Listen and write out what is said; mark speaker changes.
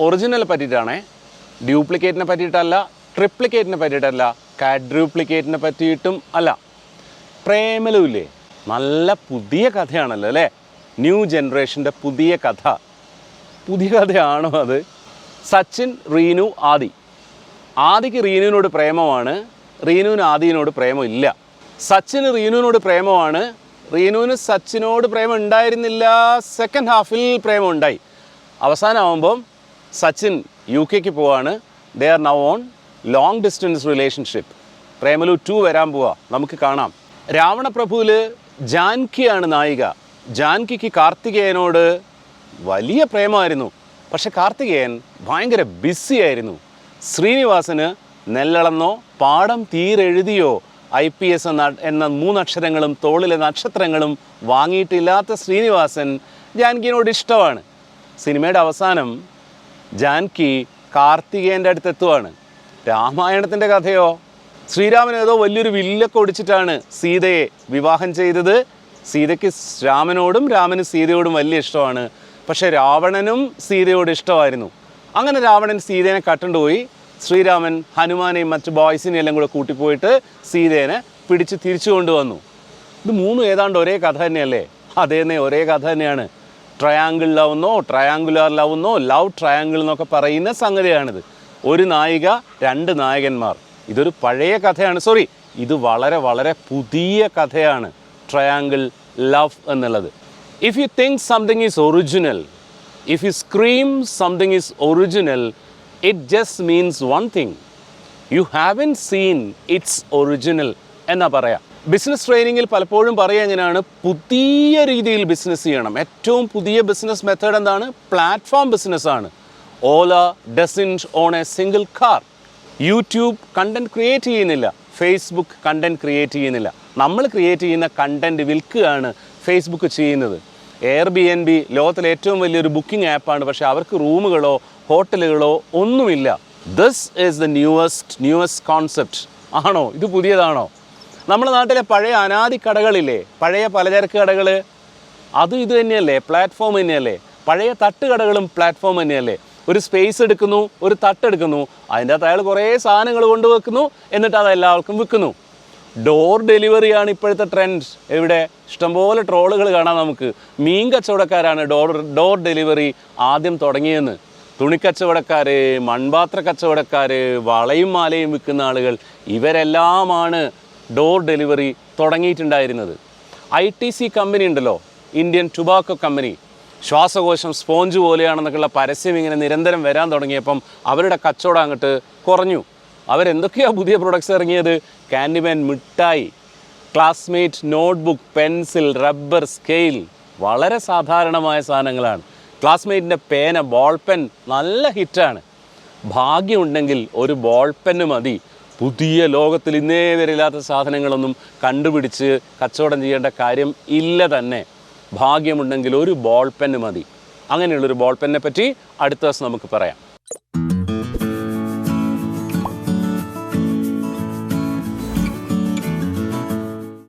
Speaker 1: Original പറ്റിയിട്ടാണേ ഡ്യൂപ്ലിക്കേറ്റിനെ പറ്റിയിട്ടല്ല ട്രിപ്ലിക്കേറ്റിനെ പറ്റിയിട്ടല്ല കാഡ്രൂപ്ലിക്കേറ്റിനെ പറ്റിയിട്ടും അല്ല. പ്രേമലും ഇല്ലേ നല്ല പുതിയ കഥയാണല്ലോ അല്ലേ? ന്യൂ ജനറേഷന്റെ പുതിയ കഥ. പുതിയ കഥയാണോ അത്? സച്ചിൻ റീനു ആദി. ആദിക്ക് റീനുവിനോട് പ്രേമമാണ് റീനുവിന് ആദിയിനോട് പ്രേമമില്ല. സച്ചിന് റീനുവിനോട് പ്രേമമാണ് റീനുവിന് സച്ചിനോട് പ്രേമം ഉണ്ടായിരുന്നില്ല. സെക്കൻഡ് ഹാഫിൽ പ്രേമം ഉണ്ടായി. അവസാനമാകുമ്പം സച്ചിൻ യു കെക്ക് പോവാണ്. They are now on long distance relationship Premalu two വരാൻ പോവാ. നമുക്ക് കാണാം. രാവണപ്രഭുവിൽ ജാൻകിയാണ് നായിക. ജാൻകിക്ക് കാർത്തികേയനോട് വലിയ പ്രേമമായിരുന്നു. പക്ഷെ കാർത്തികേയൻ ഭയങ്കര ബിസി ആയിരുന്നു. ശ്രീനിവാസന് നെല്ലളന്നോ പാടം തീരെഴുതിയോ ഐ പി എസ് എന്ന എന്ന മൂന്നക്ഷരങ്ങളും തോളിലെ നക്ഷത്രങ്ങളും വാങ്ങിയിട്ടില്ലാത്ത ശ്രീനിവാസൻ ജാൻകിയനോട് ഇഷ്ടമാണ്. സിനിമയുടെ അവസാനം ജാൻകി കാർത്തികേയന്റെ അടുത്ത് എത്തുവാണ്. രാമായണത്തിന്റെ കഥയോ? ശ്രീരാമൻ ഏതോ വലിയൊരു വില്ലൊക്കെ ഒടിച്ചിട്ടാണ് സീതയെ വിവാഹം ചെയ്തത്. സീതയ്ക്ക് രാമനോടും രാമന് സീതയോടും വലിയ ഇഷ്ടമാണ്. പക്ഷേ രാവണനും സീതയോട് ഇഷ്ടമായിരുന്നു. അങ്ങനെ രാവണൻ സീതേനെ കട്ടുകൊണ്ടുപോയി ശ്രീരാമൻ ഹനുമാനെയും മറ്റ് ബോയ്സിനെയും എല്ലാം കൂടെ കൂട്ടിപ്പോയിട്ട് സീതേനെ പിടിച്ച് തിരിച്ചു കൊണ്ടുവന്നു. ഇത് മൂന്നും ഏതാണ്ട് ഒരേ കഥ തന്നെയല്ലേ? അതേന്നെ ഒരേ കഥ തന്നെയാണ്. ട്രയാങ്കിൾ ലവ് എന്നോ ട്രയാങ്കുലാർ ലവ് എന്നോ ലവ് ട്രയാങ്കിൾ എന്നൊക്കെ പറയുന്ന സംഗതിയാണിത്. ഒരു നായിക രണ്ട് നായകന്മാർ. ഇതൊരു പഴയ കഥയാണ്. സോറി ഇത് വളരെ വളരെ പുതിയ കഥയാണ്. ട്രയാങ്കിൾ ലവ് എന്നുള്ളത്. If you think something is original if you scream something is original it just means one thing you have in seen it's original എന്നാ പറയാം. ബിസിനസ് ട്രെയിനിങ്ങിൽ പലപ്പോഴും പറയുക എങ്ങനെയാണ്? പുതിയ രീതിയിൽ ബിസിനസ് ചെയ്യണം. ഏറ്റവും പുതിയ ബിസിനസ് മെത്തേഡ് എന്താണ്? പ്ലാറ്റ്ഫോം ബിസിനസ് ആണ്. Ola doesn't own a single car YouTube content create ചെയ്യുന്നില്ല. ഫേസ്ബുക്ക് കണ്ടന്റ് ക്രിയേറ്റ് ചെയ്യുന്നില്ല. നമ്മൾ ക്രിയേറ്റ് ചെയ്യുന്ന കണ്ടന്റ് വിൽക്കുകയാണ് ഫേസ്ബുക്ക് ചെയ്യുന്നത്. എയർ ബി എൻ ബി ലോകത്തിലെ ഏറ്റവും വലിയൊരു ബുക്കിംഗ് ആപ്പാണ് പക്ഷേ അവർക്ക് റൂമുകളോ ഹോട്ടലുകളോ ഒന്നുമില്ല. This is the newest newest concept ആണോ? ഇത് പുതിയതാണോ? നമ്മുടെ നാട്ടിലെ പഴയ അനാദി കടകളില്ലേ? പഴയ പലചരക്ക് കടകൾ അതും ഇത് തന്നെയല്ലേ പ്ലാറ്റ്ഫോം തന്നെയല്ലേ? പഴയ തട്ടുകടകളും പ്ലാറ്റ്ഫോം തന്നെയല്ലേ? ഒരു സ്പേസ് എടുക്കുന്നു ഒരു തട്ടെടുക്കുന്നു അതിന്റെ അകത്ത് അയാൾ കുറേ സാധനങ്ങൾ കൊണ്ടുവെക്കുന്നു എന്നിട്ട് അത് എല്ലാവർക്കും വിൽക്കുന്നു. ഡോർ ഡെലിവറിയാണ് ഇപ്പോഴത്തെ ട്രെൻഡ് എവിടെ? ഇഷ്ടംപോലെ ട്രോളുകൾ കാണാം നമുക്ക്. മീൻ കച്ചവടക്കാരാണ് ഡോർ ഡോർ ഡെലിവറി ആദ്യം തുടങ്ങിയെന്ന്. തുണിക്കച്ചവടക്കാർ മൺപാത്ര കച്ചവടക്കാർ വളയും മാലയും വിൽക്കുന്ന ആളുകൾ ഇവരെല്ലാമാണ് ഡോർ ഡെലിവറി തുടങ്ങിയിട്ടുണ്ടായിരുന്നത്. ഐ ടി സി കമ്പനി ഉണ്ടല്ലോ ഇന്ത്യൻ ടുബാക്കോ കമ്പനി ശ്വാസകോശം സ്പോഞ്ച് പോലെയാണെന്നൊക്കെയുള്ള പരസ്യം ഇങ്ങനെ നിരന്തരം വരാൻ തുടങ്ങിയപ്പം അവരുടെ കച്ചവടം അങ്ങോട്ട് കുറഞ്ഞു. അവരെന്തൊക്കെയാണ് പുതിയ പ്രൊഡക്ട്സ് ഇറങ്ങിയത്? കാൻഡിമാൻ മിഠായി Classmate notebook pencil rubber scale വളരെ സാധാരണമായ സാധനങ്ങളാണ്. ക്ലാസ്മേറ്റിന്റെ പേന ബോൾ പെൻ നല്ല ഹിറ്റാണ് ഭാഗ്യമുണ്ടെങ്കിൽ ഒരു ബോൾ പെന്ന് മതി. പുതിയ ലോകത്തിൽ ഇന്നേ വരില്ലാത്ത സാധനങ്ങളൊന്നും കണ്ടുപിടിച്ച് കച്ചവടം ചെയ്യേണ്ട കാര്യം ഇല്ല തന്നെ. ഭാഗ്യമുണ്ടെങ്കിൽ ഒരു ബോൾ പെന്ന് മതി. അങ്ങനെയുള്ളൊരു ബോൾ പെന്നെ പറ്റി അടുത്ത ദിവസം നമുക്ക് പറയാം.